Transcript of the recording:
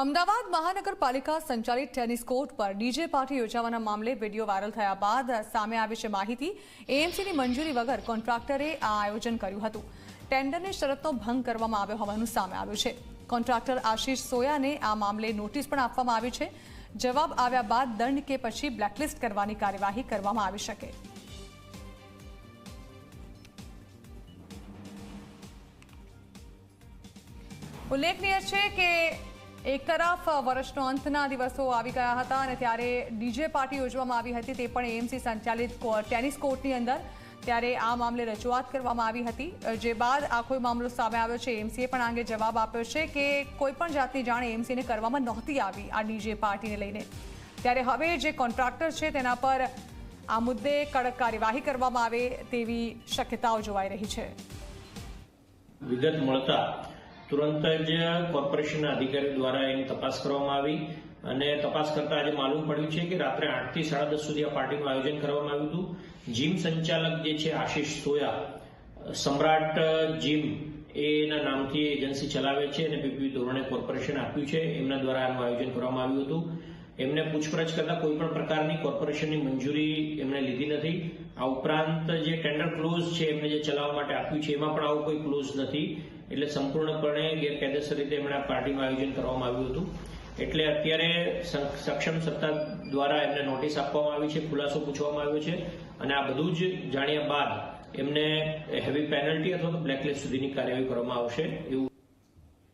અમદાવાદ મહાનગરપાલિકા સંચાલિત tennis court પર ડીજે પાર્ટી યોજાવાના મામલે વીડિયો વાયરલ થયા બાદ સામે આવી છે માહિતી. એએમસીની મંજૂરી વગર કોન્ટ્રાક્ટરે આ આયોજન કર્યું હતું. ટેન્ડરની શરતનો ભંગ કરવામાં આવ્યો હોવાનું સામે આવ્યું છે. કોન્ટ્રાક્ટર આશીષ સોયાને આ મામલે નોટિસ પણ આપવામાં આવી છે. જવાબ આવ્યા બાદ દંડ કે પછી બ્લેકલિસ્ટ કરવાની કાર્યવાહી કરવામાં આવી શકે. ઉલ્લેખનીય છે કે એક તરફ વર્ષનો અંતના દિવસો આવી ગયા હતા અને ત્યારે ડીજે પાર્ટી યોજવામાં આવી હતી તે પણ એએમસી સંચાલિત ટેનિસ કોર્ટની અંદર. ત્યારે આ મામલે રજૂઆત કરવામાં આવી હતી. જે બાદ આખો મામલો સામે આવ્યો છે એમસીએ પણ આ અંગે જવાબ આપ્યો છે કે કોઈ પણ જાતની જાણ એમસીને કરવામાં નહોતી આવી આ ડીજે પાર્ટીને લઈને. ત્યારે હવે જે કોન્ટ્રાક્ટર છે તેના પર આ મુદ્દે કડક કાર્યવાહી કરવામાં આવે તેવી શક્યતાઓ જોવાઈ રહી છે. વિગત મળતા તુરંત જ કોર્પોરેશનના અધિકારી દ્વારા એની તપાસ કરવામાં આવી અને તપાસ કરતા આજે માલુમ પડ્યું છે કે રાત્રે આઠથી સાડા દસ સુધી આ પાર્ટીનું આયોજન કરવામાં આવ્યું હતું. જીમ સંચાલક જે છે, આશિષ સોયા, સમ્રાટ જીમ એના નામથી એજન્સી ચલાવે છે અને વિવિધ ધોરણે કોર્પોરેશન આપ્યું છે. એમના દ્વારા આનું આયોજન કરવામાં આવ્યું હતું. એમને પૂછપરછ કરતા કોઈ પણ પ્રકારની કોર્પોરેશનની મંજૂરી એમણે લીધી નથી. આ ઉપરાંત જે ટેન્ડર ક્લોઝ છે એમને જે ચલાવવા માટે આપ્યું છે, એમાં પણ આવું કોઈ ક્લોઝ નથી. એટલે સંપૂર્ણપણે ગેરકાયદેસર રીતે એમણે આ પાર્ટીનું આયોજન કરવામાં આવ્યું હતું. એટલે અત્યારે સક્ષમ સત્તા દ્વારા એમને નોટિસ આપવામાં આવી છે, ખુલાસો પૂછવામાં આવ્યો છે. અને આ બધું જ જાણ્યા બાદ એમને હેવી પેનલ્ટી અથવા તો બ્લેકલિસ્ટ સુધીની કાર્યવાહી કરવામાં આવશે એવું